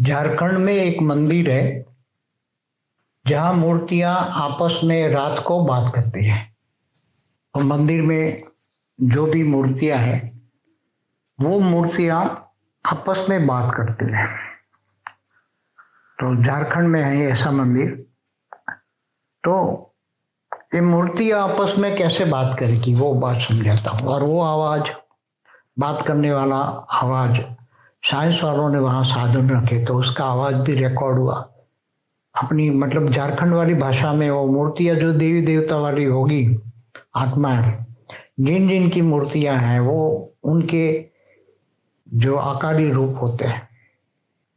झारखंड में एक मंदिर है, जहाँ मूर्तियाँ आपस में रात को बात करती हैं। और मंदिर में जो भी मूर्तियाँ हैं, वो मूर्तियाँ आपस में बात करती हैं। तो झारखंड में है ऐसा मंदिर। तो ये मूर्ति आपस में कैसे बात करेगी, वो बात समझाता हूँ। और वो आवाज़, बात करने वाला आवाज़ साइंस वालों ने वहाँ साधन रखे तो उसका आवाज़ भी रिकॉर्ड हुआ। अपनी मतलब झारखंड वाली भाषा में वो मूर्तियाँ जो देवी देवता वाली होगी आत्माएँ जिन जिन की मूर्तियाँ हैं, वो उनके जो आकारी रूप होते हैं,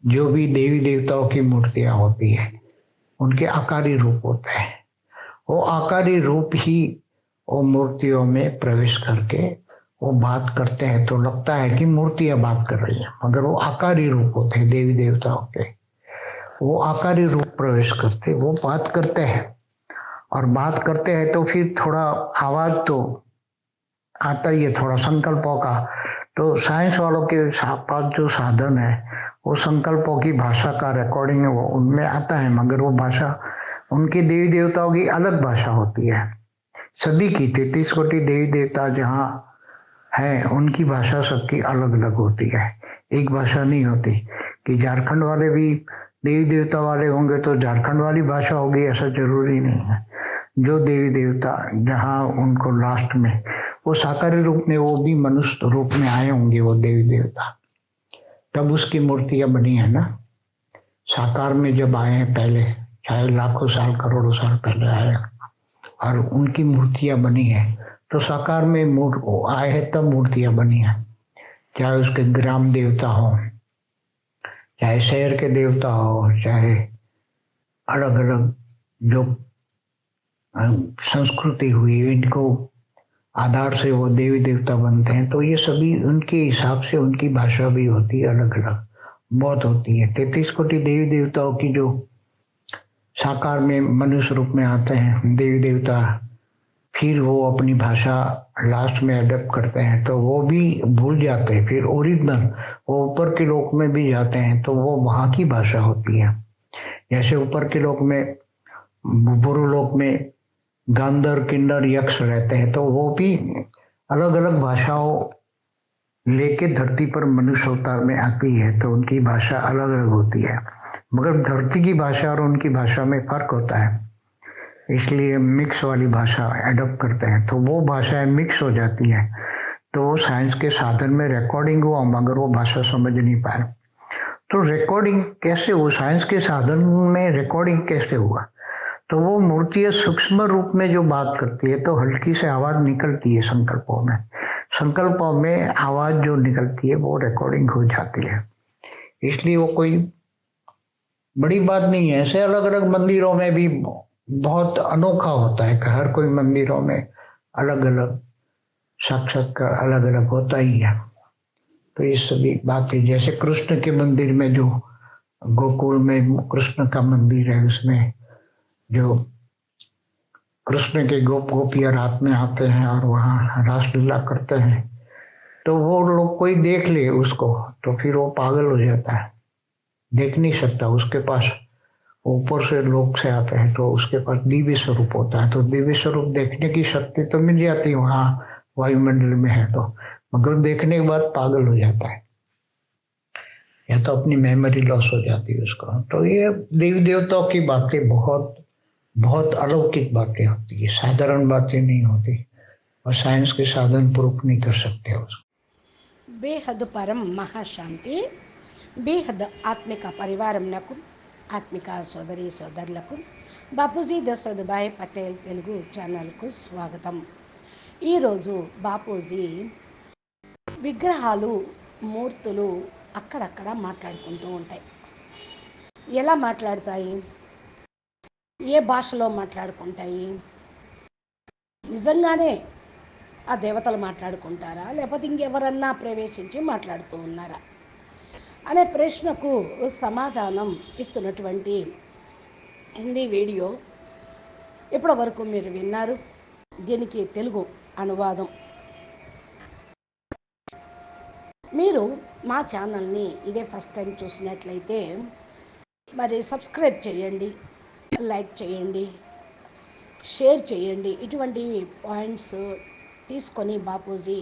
जो भी देवी देवताओं की मूर्तियाँ होती है, उनके आकारी रूप होते हैं। वो आकारी रूप ही वो मूर्तियों में प्रवेश करके वो बात करते हैं तो लगता है कि मूर्तियाँ बात कर रही हैं, मगर वो आकारी रूप होते हैं, देवी देवताओं के। वो आकारी रूप प्रवेश करते, वो बात करते हैं। और बात करते हैं तो फिर थोड़ा आवाज़ तो आता ही है, थोड़ा संकल्पों का। तो साइंस वालों के पास जो साधन है, वो संकल्पों की भाषा का रिकॉर्डिंग है, वो उनमें आता है, मगर वो भाषा उनके देवी देवताओं की अलग भाषा होती है। सभी की तैतीस कोटि देवी देवता जहाँ है, उनकी भाषा सबकी अलग अलग होती है। एक भाषा नहीं होती कि झारखंड वाले भी देवी देवता वाले होंगे तो झारखंड वाली भाषा होगी, ऐसा ज़रूरी नहीं है। जो देवी देवता जहाँ उनको लास्ट में, वो साकारी रूप में, वो भी मनुष्य रूप में आए होंगे, वो देवी देवता तब उसकी मूर्तियाँ बनी है ना। साकार में जब आए हैं पहले, चाहे लाखों साल, करोड़ों साल पहले आए, और उनकी मूर्तियाँ बनी है तो साकार में मूर्त आए हैं तब मूर्तियाँ बनी हैं। चाहे उसके ग्राम देवता हो, चाहे शहर के देवता हो, चाहे अलग अलग जो संस्कृति हुई, इनको आधार से वो देवी देवता बनते हैं तो ये सभी उनके हिसाब से उनकी भाषा भी होती है अलग अलग बहुत होती है। तैतीस कोटि देवी देवताओं की जो साकार में मनुष्य रूप में आते हैं, देवी देवता फिर वो अपनी भाषा लास्ट में अडेप्ट करते हैं तो वो भी भूल जाते हैं। फिर ओरिजिनल वो ऊपर के लोक में भी जाते हैं तो वो वहाँ की भाषा होती है। जैसे ऊपर के लोक में, बुरु लोक में गांधर, किन्नर, यक्ष रहते हैं तो वो भी अलग अलग भाषाओं लेके धरती पर मनुष्य अवतार में आती है तो उनकी भाषा अलग अलग होती है। मगर धरती की भाषा और उनकी भाषा में फ़र्क होता है। इसलिए मिक्स वाली भाषा एडप्ट करते हैं। तो वो भाषाएँ मिक्स हो जाती हैं। तो वो साइंस के साधन में रिकॉर्डिंग हुआ, मगर वो भाषा समझ नहीं पाए। तो रिकॉर्डिंग कैसे हुआ? साइंस के साधन में रिकॉर्डिंग कैसे हुआ? तो वो मूर्तियाँ सूक्ष्म रूप में जो बात करती है तो हल्की से आवाज़ निकलती है संकल्पों में। संकल्पों में आवाज़ जो निकलती है, वो रिकॉर्डिंग हो जाती है। इसलिए वो कोई बड़ी बात नहीं है। ऐसे अलग अलग मंदिरों में भी बहुत अनोखा होता है हर कोई मंदिरों में अलग अलग साक्षात्कार अलग अलग होता ही है। तो ये सभी बातें, जैसे कृष्ण के मंदिर में जो गोकुल में कृष्ण का मंदिर है, उसमें जो कृष्ण के गोप गोपियाँ रात में आते हैं और वहाँ रासलीला करते हैं तो वो लोग कोई देख ले उसको तो फिर वो पागल हो जाता है। देख नहीं सकता, उसके पास ऊपर से लोग से आते हैं तो उसके पास दिव्य स्वरूप होता है। तो दिव्य स्वरूप देखने की शक्ति तो मिल जाती है, वहाँ वायुमंडल में है तो। मगर देखने के बाद पागल हो जाता है। या तो अपनी मेमोरी लॉस हो जाती है उसको। तो ये देवी देवताओं की बातें बहुत बहुत अलौकिक बातें होती है। साधारण बातें नहीं होती। और साइंस के साधन प्रूफ नहीं कर सकते उसको। बेहद परम महाशांति, बेहद आत्मिका परिवार नकुम ఆత్మిక సోదరి సోదరులకు బాపూజీ దశరథభాయ్ పటేల్ తెలుగు ఛానల్కు స్వాగతం. ఈరోజు బాపూజీ విగ్రహాలు మూర్తులు అక్కడక్కడ మాట్లాడుకుంటూ ఉంటాయి. ఎలా మాట్లాడతాయి? ఏ భాషలో మాట్లాడుకుంటాయి? నిజంగానే ఆ దేవతలు మాట్లాడుకుంటారా? లేకపోతే ఇంకెవరన్నా ప్రవేశించి మాట్లాడుతూ ఉన్నారా? అనే ప్రశ్నకు సమాధానం ఇస్తున్నటువంటి హిందీ వీడియో ఇప్పటి వరకు మీరు విన్నారు. దీనికి తెలుగు అనువాదం. మీరు మా ఛానల్ని ఇదే ఫస్ట్ టైం చూసినట్లయితే మరి సబ్స్క్రైబ్ చేయండి లైక్ చేయండి షేర్ చేయండి. ఇటువంటి పాయింట్స్ తీసుకొని బాపూజీ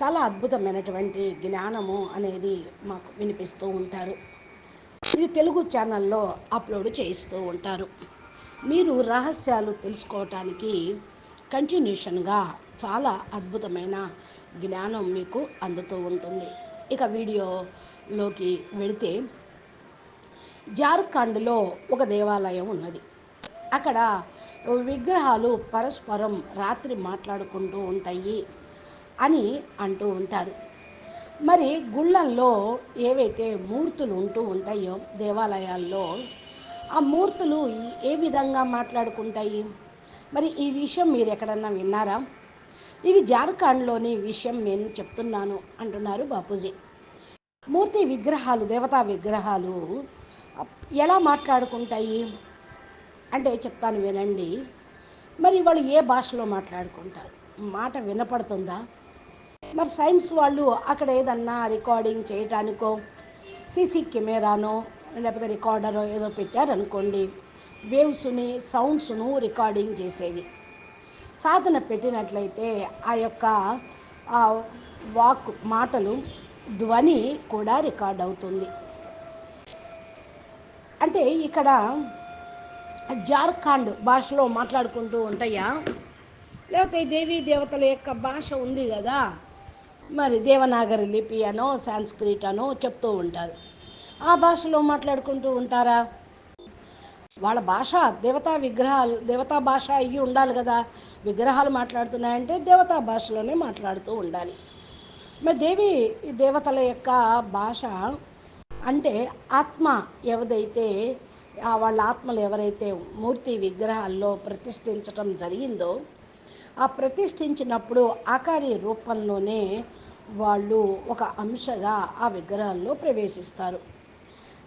చాలా అద్భుతమైనటువంటి జ్ఞానము అనేది మాకు వినిపిస్తూ ఉంటారు. ఇది తెలుగు ఛానల్లో అప్లోడ్ చేయిస్తూ ఉంటారు. మీరు రహస్యాలు తెలుసుకోవటానికి కంటిన్యూషన్గా చాలా అద్భుతమైన జ్ఞానం మీకు అందుతూ ఉంటుంది. ఇక వీడియోలోకి వెళితే జార్ఖండ్లో ఒక దేవాలయం ఉన్నది. అక్కడ విగ్రహాలు పరస్పరం రాత్రి మాట్లాడుకుంటూ ఉంటాయి. అని అంటూ ఉంటారు. మరి గుళ్ళల్లో ఏవైతే మూర్తులు ఉంటూ ఉంటాయో దేవాలయాల్లో ఆ మూర్తులు ఏ విధంగా మాట్లాడుకుంటాయి? మరి ఈ విషయం మీరు ఎక్కడన్నా విన్నారా? ఇది జార్ఖండ్లోని విషయం నేను చెప్తున్నాను అంటున్నారు బాపూజీ. మూర్తి విగ్రహాలు దేవతా విగ్రహాలు ఎలా మాట్లాడుకుంటాయి? అంటే చెప్తాను వినండి. మరి వాళ్ళు ఏ భాషలో మాట్లాడుకుంటారు? మాట వినపడుతుందా? మరి సైన్స్ వాళ్ళు అక్కడ ఏదన్నా రికార్డింగ్ చేయటానికో సీసీ కెమెరానో లేకపోతే రికార్డరో ఏదో పెట్టారనుకోండి వేవ్స్ని సౌండ్స్ను రికార్డింగ్ చేసేవి. సాధన పెట్టినట్లయితే ఆ యొక్క వాక్ మాటలు ధ్వని కూడా రికార్డ్ అవుతుంది. అంటే ఇక్కడ జార్ఖండ్ భాషలో మాట్లాడుకుంటూ ఉంటాయా? లేకపోతే దేవీ దేవతల యొక్క భాష ఉంది కదా? మరి దేవనాగరి లిపి అనో సాంస్క్రిట్ అనో చెప్తూ ఉంటారు. ఆ భాషలో మాట్లాడుకుంటూ ఉంటారా? వాళ్ళ భాష దేవతా విగ్రహాలు దేవతా భాష అయ్యి ఉండాలి కదా. విగ్రహాలు మాట్లాడుతున్నాయంటే దేవతా భాషలోనే మాట్లాడుతూ ఉండాలి. మరి దేవి దేవతల యొక్క భాష అంటే ఆత్మ ఎవదైతే వాళ్ళ ఆత్మలు ఎవరైతే మూర్తి విగ్రహాల్లో ప్రతిష్ఠించటం జరిగిందో ఆ ప్రతిష్ఠించినప్పుడు ఆకారి రూపంలోనే వాళ్ళు ఒక అంశగా ఆ విగ్రహాల్లో ప్రవేశిస్తారు.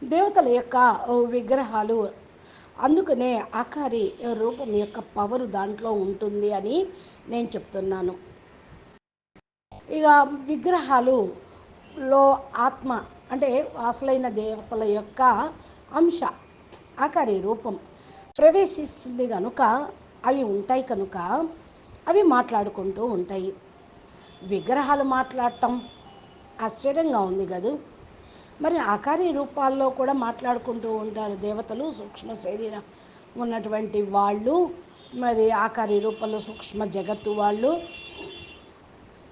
దేవతల యొక్క విగ్రహాలు అందుకనే ఆకారి రూపం యొక్క పవరు దాంట్లో ఉంటుంది అని నేను చెప్తున్నాను. ఇక విగ్రహాలు లో ఆత్మ అంటే అసలైన దేవతల యొక్క అంశ ఆకారి రూపం ప్రవేశిస్తుంది కనుక అవి ఉంటాయి కనుక అవి మాట్లాడుకుంటూ ఉంటాయి. విగ్రహాలు మాట్లాడటం ఆశ్చర్యంగా ఉంది కదూ? మరి ఆకారి రూపాల్లో కూడా మాట్లాడుకుంటూ ఉంటారు దేవతలు సూక్ష్మ శరీరం ఉన్నటువంటి వాళ్ళు మరి ఆకారి రూపంలో సూక్ష్మ జగత్తు వాళ్ళు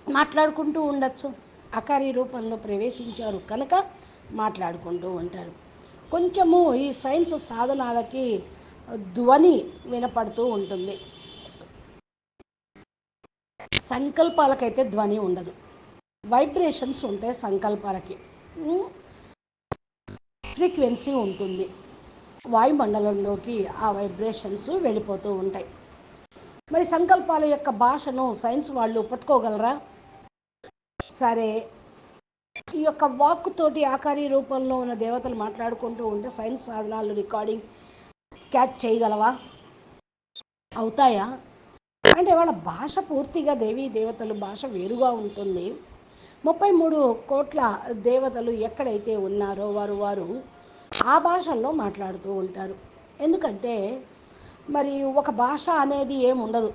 మాట్లాడుకుంటూ ఉండొచ్చు. ఆకారి రూపంలో ప్రవేశించారు కనుక మాట్లాడుకుంటూ ఉంటారు. కొంచెము ఈ సైన్స్ సాధనాలకి ధ్వని వినపడుతూ ఉంటుంది. సంకల్పాలకైతే ధ్వని ఉండదు. వైబ్రేషన్స్ ఉంటాయి సంకల్పాలకి ఫ్రీక్వెన్సీ ఉంటుంది. వాయుమండలంలోకి ఆ వైబ్రేషన్స్ వెళ్ళిపోతూ ఉంటాయి. మరి సంకల్పాల యొక్క భాషను సైన్స్ వాళ్ళు పట్టుకోగలరా? సరే. ఈ యొక్క వాక్కుతోటి ఆకారి రూపంలో ఉన్న దేవతలు మాట్లాడుకుంటూ ఉంటే సైన్స్ సాధనాలు రికార్డింగ్ క్యాచ్ చేయగలవా? అవుతాయా? అంటే వాళ్ళ భాష పూర్తిగా దేవీ దేవతలు భాష వేరుగా ఉంటుంది. ముప్పై మూడు కోట్ల దేవతలు ఎక్కడైతే ఉన్నారో వారు వారు ఆ భాషల్లో మాట్లాడుతూ ఉంటారు. ఎందుకంటే మరి ఒక భాష అనేది ఏముండదు.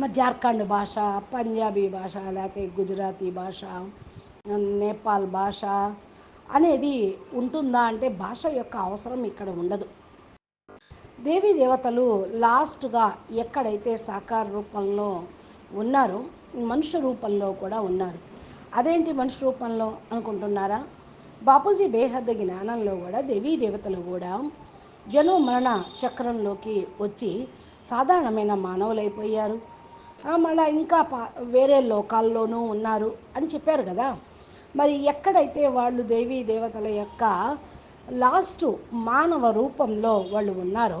మరి జార్ఖండ్ భాష పంజాబీ భాష లేకపోతే గుజరాతీ భాష నేపాల్ భాష అనేది ఉంటుందా అంటే భాష యొక్క అవసరం ఇక్కడ ఉండదు. దేవీ దేవతలు లాస్ట్గా ఎక్కడైతే సాకార రూపంలో ఉన్నారో మనుష్య రూపంలో కూడా ఉన్నారు. అదేంటి మనుష్య రూపంలో అనుకుంటున్నారా? బాపూజీ బేహద్ద జ్ఞానంలో కూడా దేవీ దేవతలు కూడా జను మరణ చక్రంలోకి వచ్చి సాధారణమైన మానవులైపోయారు మళ్ళీ ఇంకా పా వేరే లోకాల్లోనూ ఉన్నారు అని చెప్పారు కదా. మరి ఎక్కడైతే వాళ్ళు దేవీ దేవతల యొక్క లాస్ట్ మానవ రూపంలో వాళ్ళు ఉన్నారు.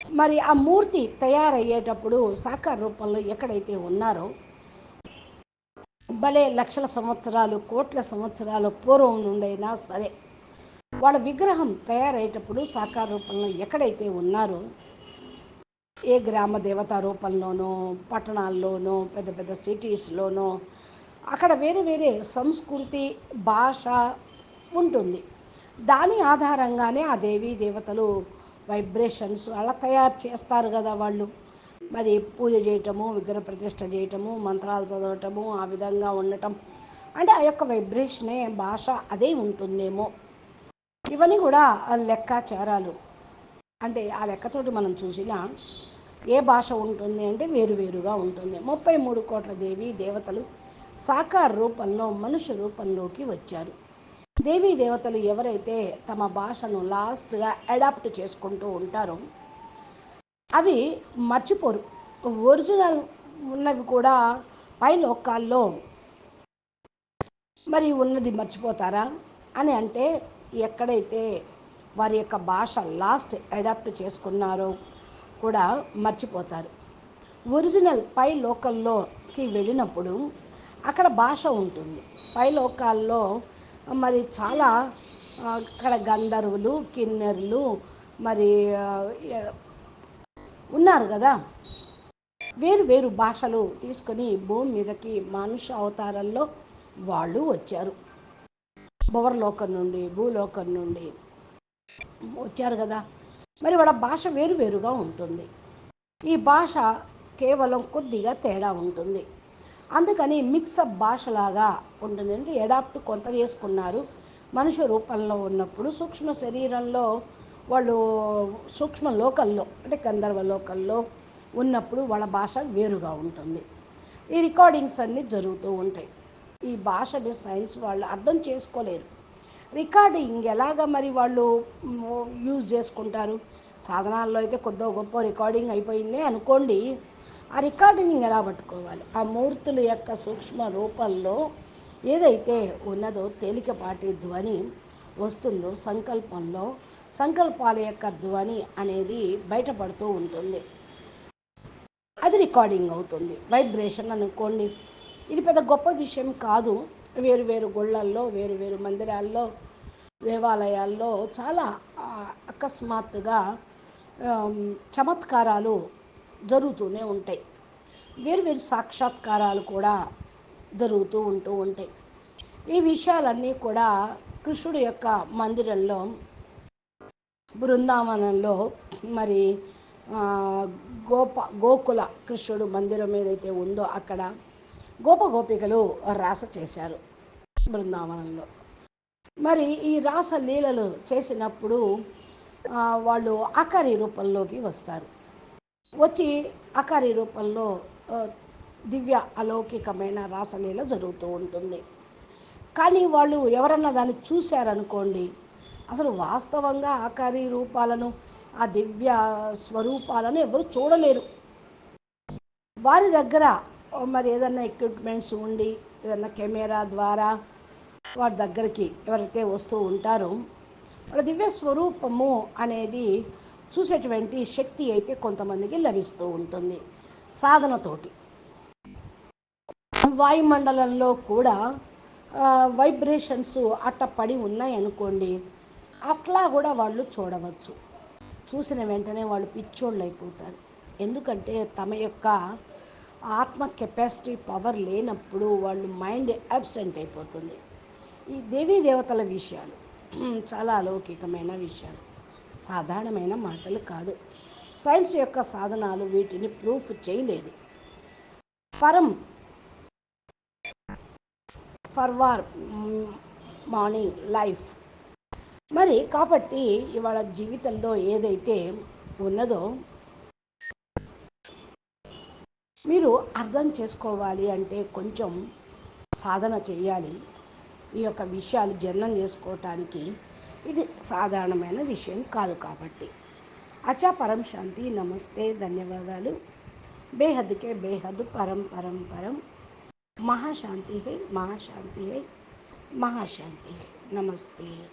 మరి ఆ మూర్తి తయారయ్యేటప్పుడు సాకార రూపంలో ఎక్కడైతే ఉన్నారో భలే లక్షల సంవత్సరాలు కోట్ల సంవత్సరాలు పూర్వం నుండైనా సరే వాళ్ళ విగ్రహం తయారయ్యేటప్పుడు సాకార రూపంలో ఎక్కడైతే ఉన్నారో ఏ గ్రామ దేవత రూపంలోనో పట్టణాల్లోనో పెద్ద పెద్ద సిటీస్లోనో అక్కడ వేరే వేరే సంస్కృతి భాష ఉంటుంది. దాని ఆధారంగానే ఆ దేవీ దేవతలు వైబ్రేషన్స్ అలా తయారు చేస్తారు కదా వాళ్ళు. మరి పూజ చేయటము విగ్రహ ప్రతిష్ట చేయటము మంత్రాలు చదవటము ఆ విధంగా ఉండటం. అంటే ఆ యొక్క వైబ్రేషనే భాష అదే ఉంటుందేమో. ఇవన్నీ కూడా ఆ లెక్కాచారాలు. అంటే ఆ లెక్కతోటి మనం చూసినా ఏ భాష ఉంటుంది అంటే వేరువేరుగా ఉంటుంది. ముప్పై మూడు కోట్ల దేవి దేవతలు సాకార రూపంలో మనుష్య రూపంలోకి వచ్చారు. దేవీ దేవతలు ఎవరైతే తమ భాషను లాస్ట్గా అడాప్ట్ చేసుకుంటూ ఉంటారో అవి మర్చిపోరు. ఒరిజినల్ ఉన్నవి కూడా పై లోకాల్లో మరి ఉన్నది మర్చిపోతారా అని అంటే ఎక్కడైతే వారి యొక్క భాష లాస్ట్ అడాప్ట్ చేసుకున్నారో కూడా మర్చిపోతారు. ఒరిజినల్ పై లోకల్లోకి వెళ్ళినప్పుడు అక్కడ భాష ఉంటుంది. పై లోకాల్లో మరి చాలా అక్కడ గంధర్వులు కిన్నెరులు మరి ఉన్నారు కదా? వేరు వేరు భాషలు తీసుకొని భూమి మీదకి మనుష్య అవతారంలో వాళ్ళు వచ్చారు. భువర్లోకం నుండి భూలోకం నుండి వచ్చారు కదా? మరి వాళ్ళ భాష వేరు వేరుగా ఉంటుంది. ఈ భాష కేవలం కొద్దిగా తేడా ఉంటుంది. అందుకని మిక్సప్ భాషలాగా ఉంటుంది అంటే ఎడాప్ట్ కొంత చేసుకున్నారు. మనిషి రూపంలో ఉన్నప్పుడు సూక్ష్మ శరీరంలో వాళ్ళు సూక్ష్మ లోకల్లో అంటే గంధర్వ లోకల్లో ఉన్నప్పుడు వాళ్ళ భాష వేరుగా ఉంటుంది. ఈ రికార్డింగ్స్ అన్నీ జరుగుతూ ఉంటాయి. ఈ భాషని సైన్స్ వాళ్ళు అర్థం చేసుకోలేరు. రికార్డింగ్ ఎలాగ మరి వాళ్ళు యూజ్ చేసుకుంటారు? సాధనాల్లో అయితే కొద్దో గొప్ప రికార్డింగ్ అయిపోయింది అనుకోండి ఆ రికార్డుని ఎలా పట్టుకోవాలి? ఆ మూర్తుల యొక్క సూక్ష్మ రూపంలో ఏదైతే ఉన్నదో తేలికపాటి ధ్వని వస్తుందో సంకల్పంలో సంకల్పాల యొక్క ధ్వని అనేది బయటపడుతూ ఉంటుంది. అది రికార్డింగ్ అవుతుంది. వైబ్రేషన్ అనుకోండి. ఇది పెద్ద గొప్ప విషయం కాదు. వేరు వేరు గుళ్ళల్లో వేరు వేరు మందిరాల్లో దేవాలయాల్లో చాలా అకస్మాత్తుగా చమత్కారాలు జరుగుతూనే ఉంటాయి. వేరు వేరు సాక్షాత్కారాలు కూడా జరుగుతూ ఉంటూ ఉంటాయి. ఈ విషయాలన్నీ కూడా కృష్ణుడు యొక్క మందిరంలో బృందావనంలో మరి గోప గోకుల కృష్ణుడు మందిరం ఏదైతే ఉందో అక్కడ గోప గోపికలు రాస చేశారు బృందావనంలో. మరి ఈ రాస లీలలు చేసినప్పుడు వాళ్ళు ఆకారి రూపంలోకి వస్తారు. వచ్చి అకారి రూపంలో దివ్య అలౌకికమైన రాసలీల జరుగుతూ ఉంటుంది. కానీ వాళ్ళు ఎవరన్నా దాన్ని చూశారనుకోండి అసలు వాస్తవంగా ఆకారి రూపాలను ఆ దివ్య స్వరూపాలను ఎవరు చూడలేరు. వారి దగ్గర మరి ఏదన్నా ఎక్విప్మెంట్స్ ఉండి ఏదన్నా కెమెరా ద్వారా వారి దగ్గరికి ఎవరైతే వస్తూ ఉంటారో వాళ్ళ దివ్య స్వరూపము అనేది చూసేటువంటి శక్తి అయితే కొంతమందికి లభిస్తూ ఉంటుంది. సాధనతోటి. వాయుమండలంలో కూడా వైబ్రేషన్స్ అట్ట పడి ఉన్నాయి అనుకోండి అట్లా కూడా వాళ్ళు చూడవచ్చు. చూసిన వెంటనే వాళ్ళు పిచ్చోళ్ళు అయిపోతారు ఎందుకంటే తమ యొక్క ఆత్మ కెపాసిటీ పవర్ లేనప్పుడు వాళ్ళు మైండ్ అబ్సెంట్ అయిపోతుంది. ఈ దేవీ దేవతల విషయాలు చాలా అలౌకికమైన విషయాలు. సాధారణమైన మాటలు కాదు. సైన్స్ యొక్క సాధనాలు వీటిని ప్రూఫ్ చేయలేదు. పరం ఫర్వార్ మార్నింగ్ లైఫ్. మరి కాబట్టి ఇవాళ జీవితంలో ఏదైతే ఉన్నదో మీరు అర్థం చేసుకోవాలి అంటే కొంచెం సాధన చేయాలి. ఈ యొక్క విషయాలు జనం చేసుకోవటానికి ఇది సాధారణమైన విషయం కాదు కాబట్టి. అచా పరం శాంతి నమస్తే ధన్యవాదాలు. బేహద్కే బేహద్ పరం పరం పరం. మహాశాంతి హై మహాశాంతి హై మహాశాంతి హై నమస్తే.